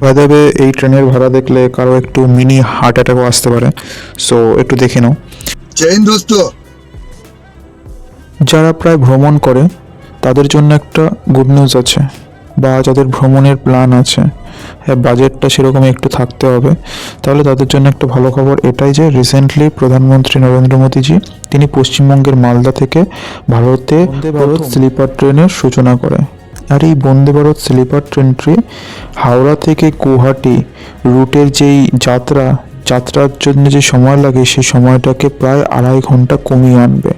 বাদবে এই ট্রেনের ভাড়া দেখলে কারও একটু মিনি হার্ট অ্যাটাকও আসতে পারে। সো একটু দেখে নাও। জৈন দোস্ত। যারা প্রায় ভ্রমণ করে তাদের জন্য একটা গুড নিউজ আছে বা যাদের ভ্রমণের প্ল্যান আছে হ্যাঁ বাজেটটা সেরকমই একটু থাকতে হবে তাহলে তাদের জন্য একটা ভালো খবর এটাই যে রিসেন্টলি প্রধানমন্ত্রী নরেন্দ্র মোদীজি তিনি পশ্চিমবঙ্গের মালদা থেকে ভারতে ভারত স্লিপার ট্রেনের সূচনা করে। আর এই বন্দে ভারত স্লিপার ট্রেনটি হাওড়া থেকে গুয়াহাটি রুটের যেই যাত্রা, যাত্রার জন্য যে সময় লাগে সেই সময়টাকে প্রায় আড়াই ঘণ্টা কমিয়ে আনবে।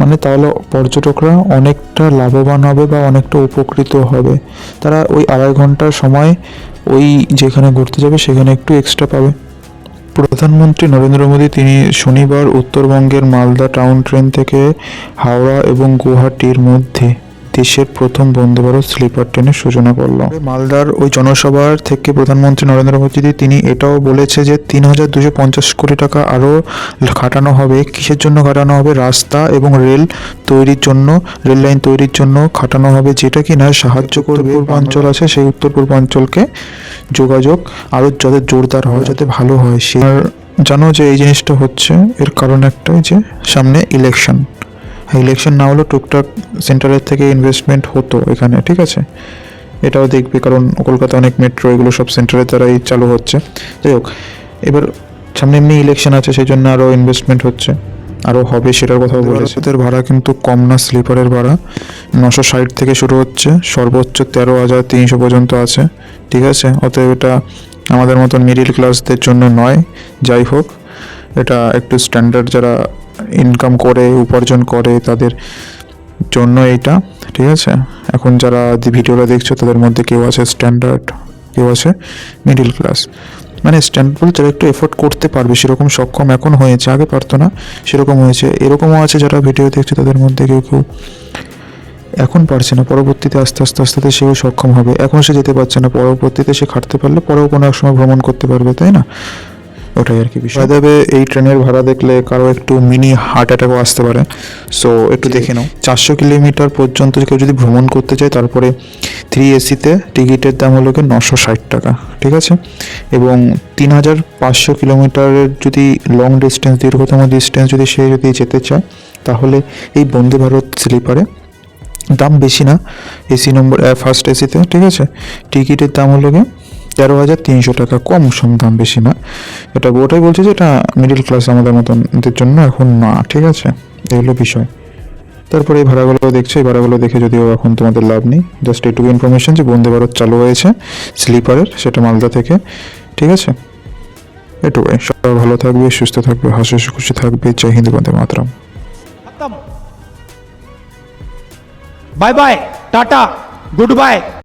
মানে তাহলে পর্যটকরা অনেকটা লাভবান হবে বা অনেকটা উপকৃত হবে। তারা ওই আড়াই ঘণ্টার সময় ওই যেখানে ঘুরতে যাবে সেখানে একটু এক্সট্রা পাবে। প্রধানমন্ত্রী নরেন্দ্র মোদী, তিনি শনিবার উত্তরবঙ্গের মালদা টাউন ট্রেন থেকে হাওড়া এবং গুয়াহাটির মধ্যে দেশের প্রথম বন্দে ভারত স্লিপার ট্রেনের সূচনা করল। মালদার ওই জনসভার থেকে প্রধানমন্ত্রী নরেন্দ্র মোদী তিনি এটাও বলেছে যে তিন হাজার দুশো পঞ্চাশ কোটি টাকা আরও খাটানো হবে কিসের জন্য খাটানো হবে? রাস্তা এবং রেল তৈরির জন্য রেল লাইন তৈরির জন্য খাটানো হবে যেটা কি না সাহায্য করবে। পূর্বাঞ্চল আছে সেই উত্তর পূর্বাঞ্চলকে যোগাযোগ আরও যাতে জোরদার হয় যাতে ভালো হয় সে জানো যে এই জিনিসটা হচ্ছে এর কারণ একটাই যে সামনে ইলেকশন। ইলেকশন না হলেও টুকটাক সেন্টারের থেকে ইনভেস্টমেন্ট হতো এখানে ঠিক আছে? এটাও দেখবে কারণ কলকাতা অনেক মেট্রো এগুলো সব সেন্টারের দ্বারাই চালু হচ্ছে। যাই হোক এবার সামনে এমনি ইলেকশন আছে সেই জন্য আরও ইনভেস্টমেন্ট হচ্ছে আরও হবে সেটার কথাও বলেছে। ওদের ভাড়া কিন্তু কম না স্লিপারের ভাড়া। নশো ষাট থেকে শুরু হচ্ছে সর্বোচ্চ তেরো হাজার তিনশো পর্যন্ত আছে ঠিক আছে? অতএব এটা আমাদের মতন মিডিল ক্লাসদের জন্য নয়। যাই হোক এটা একটু স্ট্যান্ডার্ড যারা ইনকাম করে, উপার্জন করে তাদের জন্য এইটা ঠিক আছে? এখন যারা ভিডিওটা দেখছ, তাদের মধ্যে কেউ আছে স্ট্যান্ডার্ড কেউ আছে মিডিল ক্লাস মানে স্ট্যান্ডার্ড যারা একটু এফোর্ড করতে পারবে, সেরকম সক্ষম এখন হয়েছে, আগে পারতো না, সেরকম হয়েছে। এরকমও আছে যারা ভিডিও দেখছে, তাদের মধ্যে কেউ কেউ এখন পারছে না, পরবর্তীতে আস্তে আস্তে আস্তে আস্তে সেও সক্ষম হবে। এখন সে যেতে পারছে না, পরবর্তীতে সে খাটতে পারলে, পরেও কোনো এক সময় ভ্রমণ করতে পারবে, তাই না? ওটাই আর কি বিষয়। দেবে এই ট্রেনের ভাড়া দেখলে কারও একটু মিনি হার্ট অ্যাটাকও আসতে পারে। সো একটু দেখে নাও। চারশো কিলোমিটার পর্যন্ত কেউ যদি ভ্রমণ করতে চায় তারপরে থ্রি এসিতে টিকিটের দাম হলো গিয়ে নশো ষাট টাকা ঠিক আছে? এবং তিন হাজার পাঁচশো কিলোমিটারের যদি লং ডিস্টেন্স দীর্ঘতম ডিস্টেন্স যদি সে যদি যেতে চায় তাহলে এই বন্দে ভারত স্লিপারে দাম বেশি না। এসি নম্বর ফার্স্ট এসিতে ঠিক আছে? টিকিটের দাম হলো গিয়ে তেরো হাজার তিনশো টাকা কম সম দাম বেশি না। এটা ওটাই বলছে যে এটা মিডিল ক্লাস আমাদের মতনদের জন্য এখন না, ঠিক আছে? এগুলো বিষয়। তারপরে এই ভাড়াগুলো দেখছে, এই ভাড়াগুলো দেখে যদিও এখন তোমাদের লাভ নেই। জাস্ট এটুকু ইনফরমেশান যে বন্দে ভারত চালু হয়েছে স্লিপারের সেটা মালদা থেকে, ঠিক আছে? এটুকুই। সবাই ভালো থাকবে, সুস্থ থাকবে, হাসি খুশি থাকবে। জয় হিন্দু, বন্দে মাতরম। Bye bye, tata, good bye.